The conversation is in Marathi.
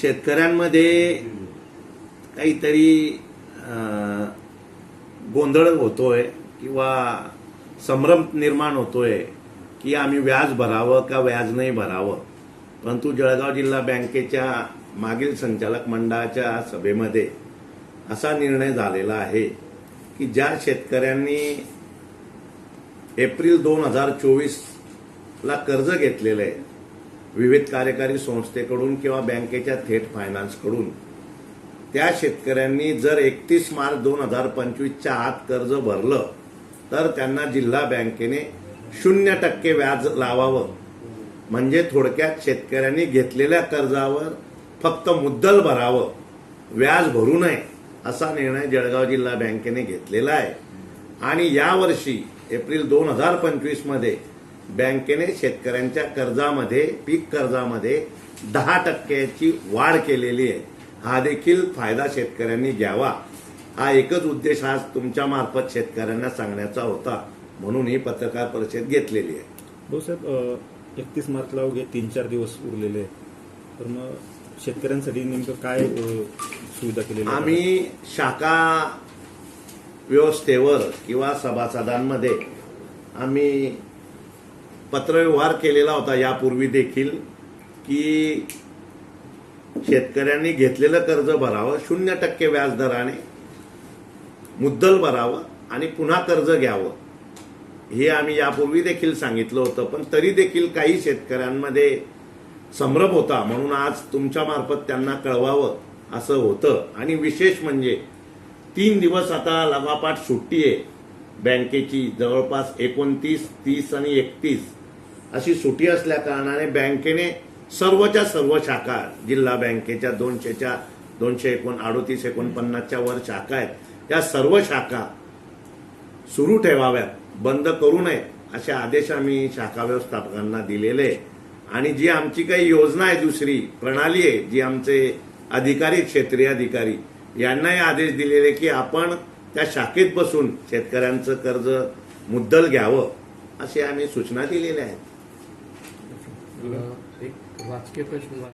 शेतकऱ्यांमध्ये काहीतरी गोंधळ होतोय किंवा संभ्रम निर्माण होतोय की आम्ही व्याज भरावं का व्याज नाही भरावं. परंतु जळगाव जिल्हा बँकेच्या मागील संचालक मंडळाच्या सभेमध्ये असा निर्णय झालेला आहे की ज्या शेतकऱ्यांनी एप्रिल दोन हजार चोवीसला कर्ज घेतलेलं आहे विविध कार्यकारी संस्थेकडून किंवा बँकेच्या थेट फायनान्सकडून. त्या शेतकऱ्यांनी जर एकतीस मार्च दोन हजार पंचवीसच्या आत कर्ज भरलं तर त्यांना जिल्हा बँकेने शून्य टक्के व्याज लावावं. म्हणजे थोडक्यात शेतकऱ्यांनी घेतलेल्या कर्जावर फक्त मुद्दल भरावं. व्याज भरू नये असा निर्णय जळगाव जिल्हा बँकेने घेतलेला आहे. आणि यावर्षी एप्रिल दोन हजार पंचवीसमध्ये बँकेने शेतकऱ्यांच्या कर्जामध्ये पीक कर्जामध्ये दहा टक्क्याची वाढ केलेली आहे हा देखील फायदा शेतकऱ्यांनी घ्यावा हा एकच उद्देश आज तुमच्या मार्फत शेतकऱ्यांना सांगण्याचा होता म्हणून ही पत्रकार परिषद घेतलेली आहे भाऊसाहेब एकतीस मार्चला अवघे तीन चार दिवस उरलेले. तर मग शेतकऱ्यांसाठी नेमकं काय सुविधा केलेली आहे? आम्ही शाखा व्यवस्थेवर किंवा सभासदांमध्ये आम्ही पत्रव्यवहार केलेला होता यापूर्वी देखील की शेतकऱ्यांनी घेतलेलं कर्ज भरावं शून्य टक्के व्याजदराने मुद्दल भरावं आणि पुन्हा कर्ज घ्यावं. हे आम्ही यापूर्वी देखील सांगितलं होतं पण तरी देखील काही शेतकऱ्यांमध्ये संभ्रम होता. म्हणून आज तुमच्यामार्फत त्यांना कळवावं असं होतं. आणि विशेष म्हणजे तीन दिवस आता लगापाठ सुट्टी आहे. बँकेची जवळपास एकोणतीस तीस आणि एकतीस. अशी सुटी असल्या कारणाने बँकेने सर्वच्या सर्व शाखा जिल्हा बँकेच्या दोनशेच्या दोनशे एकोण अडोतीस एकोणपन्नासच्या वर शाखा आहेत त्या सर्व शाखा सुरू ठेवाव्यात बंद करू नये असे आदेश आम्ही शाखा व्यवस्थापकांना दिलेले आहे. आणि जी आमची काही योजना आहे दुसरी प्रणाली आहे जी आमचे अधिकारी क्षेत्रीय अधिकारी यांनाही आदेश दिलेले की आपण त्या शाखेत बसून शेतकऱ्यांचं कर्ज मुद्दल घ्यावं असे आम्ही सूचना दिलेल्या आहेत एक राजकीय प्रश्न